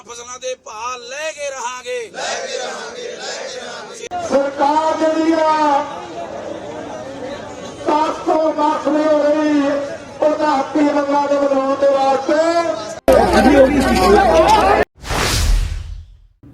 ਸਾਡੀਆਂ ਫਸਲਾਂ ਦੇ ਭਾਅ ਲੈ ਕੇ ਰਹਾਂਗੇ। ਸਰਕਾਰ ਜਿਹੜੀ ਆ ਸਾਸੋ ਮਾਸਲੇ ਹੋ ਰਹੀ ਉਹਦਾ ਹੱਕੀ ਮੰਗਾਂ ਦੇ ਬਣਾਉਣ ਦੇ ਵਾਸਤੇ।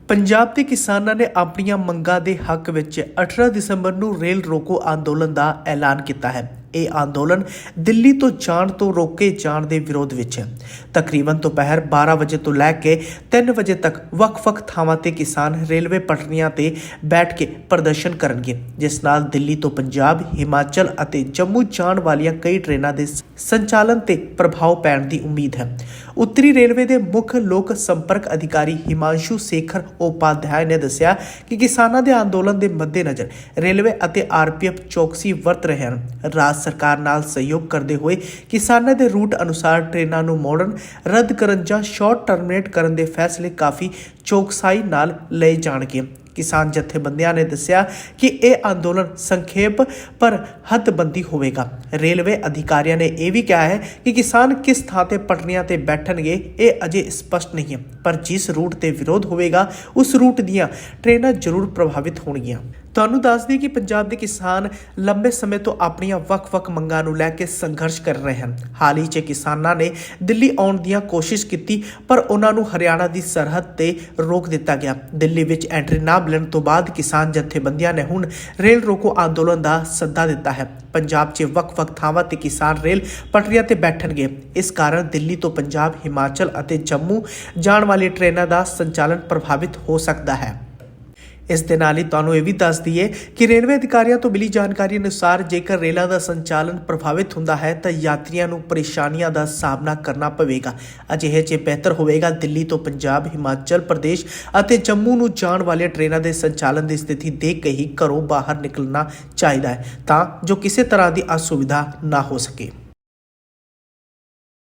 ਪੰਜਾਬ ਦੇ ਕਿਸਾਨਾਂ ਨੇ ਆਪਣੀਆਂ ਮੰਗਾਂ ਦੇ ਹੱਕ ਵਿੱਚ 18 ਦਸੰਬਰ ਨੂੰ ਰੇਲ ਰੋਕੋ ਅੰਦੋਲਨ ਦਾ ਐਲਾਨ ਕੀਤਾ ਹੈ। ਇਹ ਅੰਦੋਲਨ ਦਿੱਲੀ ਤੋਂ ਜਾਣ ਤੋਂ ਰੋਕੇ ਜਾਣ ਦੇ ਵਿਰੋਧ ਵਿੱਚ ਹੈ। ਤਕਰੀਬਨ ਦੁਪਹਿਰ 12 ਵਜੇ ਤੋਂ ਲੈ ਕੇ 3 ਵਜੇ ਤੱਕ ਵੱਖ-ਵੱਖ ਥਾਵਾਂ ਤੇ ਕਿਸਾਨ ਰੇਲਵੇ ਪਟੜੀਆਂ ਤੇ ਬੈਠ ਕੇ ਪ੍ਰਦਰਸ਼ਨ ਕਰਨਗੇ, ਜਿਸ ਨਾਲ ਦਿੱਲੀ ਤੋਂ ਪੰਜਾਬ, ਹਿਮਾਚਲ ਅਤੇ ਜੰਮੂ ਜਾਣ ਵਾਲੀਆਂ ਕਈ ਟ੍ਰੇਨਾਂ ਦੇ ਸੰਚਾਲਨ ਤੇ ਪ੍ਰਭਾਵ ਪੈਣ ਦੀ ਉਮੀਦ ਹੈ। ਉੱਤਰੀ ਰੇਲਵੇ ਦੇ ਮੁੱਖ ਲੋਕ ਸੰਪਰਕ ਅਧਿਕਾਰੀ ਹਿਮਾਂਸ਼ੂ ਸੇਖਰ ਉਪਾਧਿਆਇ ਨੇ ਦੱਸਿਆ ਕਿ ਕਿਸਾਨਾਂ ਦੇ ਅੰਦੋਲਨ ਦੇ ਮੱਦੇਨਜ਼ਰ ਰੇਲਵੇ ਅਤੇ ਆਰਪੀਐਫ ਚੌਕਸੀ ਵਰਤ ਰਹੇ ਹਨ। ਰਾਜ ਸਰਕਾਰ ਨਾਲ ਸਹਿਯੋਗ ਕਰਦੇ ਹੋਏ ਕਿਸਾਨਾਂ ਦੇ ਰੂਟ ਅਨੁਸਾਰ ਟ੍ਰੇਨਾਂ ਨੂੰ ਮੋੜਨ, ਰੱਦ ਕਰਨ ਜਾਂ ਸ਼ਾਰਟ ਟਰਮੀਨੇਟ ਕਰਨ ਦੇ ਫੈਸਲੇ ਕਾਫੀ ਚੌਕਸਾਈ ਨਾਲ ਲਏ ਜਾਣਗੇ। ਕਿਸਾਨ ਜਥੇਬੰਦੀਆਂ ਨੇ ਦੱਸਿਆ ਕਿ ਇਹ ਅੰਦੋਲਨ ਸੰਖੇਪ ਪਰ ਹੱਦਬੰਦੀ ਹੋਵੇਗਾ। ਰੇਲਵੇ ਅਧਿਕਾਰੀਆਂ ਨੇ ਇਹ ਵੀ ਕਿਹਾ ਹੈ ਕਿ ਕਿਸਾਨ ਕਿਸ ਥਾਂ ਤੇ ਪਟੜੀਆਂ ਤੇ ਬੈਠਣਗੇ, ਇਹ ਅਜੇ ਸਪਸ਼ਟ ਨਹੀਂ ਹੈ। ਪਰ ਜਿਸ ਰੂਟ ਤੇ ਵਿਰੋਧ ਹੋਵੇਗਾ, ਉਸ ਰੂਟ ਦੀਆਂ ਟ੍ਰੇਨਾਂ ਜ਼ਰੂਰ ਪ੍ਰਭਾਵਿਤ ਹੋਣਗੀਆਂ। ਤੁਹਾਨੂੰ ਦੱਸ ਦਈਏ ਕਿ ਪੰਜਾਬ ਦੇ ਕਿਸਾਨ ਲੰਬੇ ਸਮੇਂ ਤੋਂ ਆਪਣੀਆਂ ਵੱਖ-ਵੱਖ ਮੰਗਾਂ ਨੂੰ ਲੈ ਕੇ ਸੰਘਰਸ਼ ਕਰ ਰਹੇ ਹਨ। ਹਾਲ ਹੀ 'ਚ ਕਿਸਾਨਾਂ ਨੇ ਦਿੱਲੀ ਆਉਣ ਦੀਆਂ ਕੋਸ਼ਿਸ਼ ਕੀਤੀ, ਪਰ ਉਹਨਾਂ ਨੂੰ ਹਰਿਆਣਾ ਦੀ ਸਰਹੱਦ ਤੇ ਰੋਕ ਦਿੱਤਾ ਗਿਆ। ਦਿੱਲੀ ਵਿੱਚ ਐਂਟਰੀ ਨਾ ਮਿਲਣ ਤੋਂ ਬਾਅਦ ਕਿਸਾਨ ਜਥੇਬੰਦੀਆਂ ਨੇ ਹੁਣ ਰੇਲ ਰੋਕੋ ਅੰਦੋਲਨ ਦਾ ਸੱਦਾ ਦਿੱਤਾ ਹੈ। ਪੰਜਾਬ 'ਚ ਵੱਖ-ਵੱਖ ਥਾਵਾਂ ਤੇ ਕਿਸਾਨ ਰੇਲ ਪਟੜੀਆਂ ਤੇ ਬੈਠਣਗੇ। ਇਸ ਕਾਰਨ ਦਿੱਲੀ ਤੋਂ ਪੰਜਾਬ, ਹਿਮਾਚਲ ਅਤੇ ਜੰਮੂ ਜਾਣ ਵਾਲੀ ਟ੍ਰੇਨਾਂ ਦਾ ਸੰਚਾਲਨ ਪ੍ਰਭਾਵਿਤ ਹੋ ਸਕਦਾ ਹੈ। ਇਸ ਦੇ ਨਾਲ ਹੀ ਤੁਹਾਨੂੰ ਇਹ ਵੀ ਦੱਸ ਦਈਏ ਕਿ ਰੇਲਵੇ ਅਧਿਕਾਰੀਆਂ ਤੋਂ ਮਿਲੀ ਜਾਣਕਾਰੀ ਅਨੁਸਾਰ ਜੇਕਰ ਰੇਲਾਂ ਦਾ ਸੰਚਾਲਨ ਪ੍ਰਭਾਵਿਤ ਹੁੰਦਾ ਹੈ ਤਾਂ ਯਾਤਰੀਆਂ ਨੂੰ ਪਰੇਸ਼ਾਨੀਆਂ ਦਾ ਸਾਹਮਣਾ ਕਰਨਾ ਪਵੇਗਾ। ਅਜਿਹੇ 'ਚ ਬਿਹਤਰ ਹੋਵੇਗਾ ਦਿੱਲੀ ਤੋਂ ਪੰਜਾਬ, ਹਿਮਾਚਲ ਪ੍ਰਦੇਸ਼ ਅਤੇ ਜੰਮੂ ਨੂੰ ਜਾਣ ਵਾਲੀਆਂ ਟ੍ਰੇਨਾਂ ਦੇ ਸੰਚਾਲਨ ਦੀ ਸਥਿਤੀ ਦੇਖ ਕੇ ਹੀ ਘਰੋਂ ਬਾਹਰ ਨਿਕਲਣਾ ਚਾਹੀਦਾ ਹੈ ਤਾਂ ਜੋ ਕਿਸੇ ਤਰ੍ਹਾਂ ਦੀ ਅਸੁਵਿਧਾ ਨਾ ਹੋ ਸਕੇ।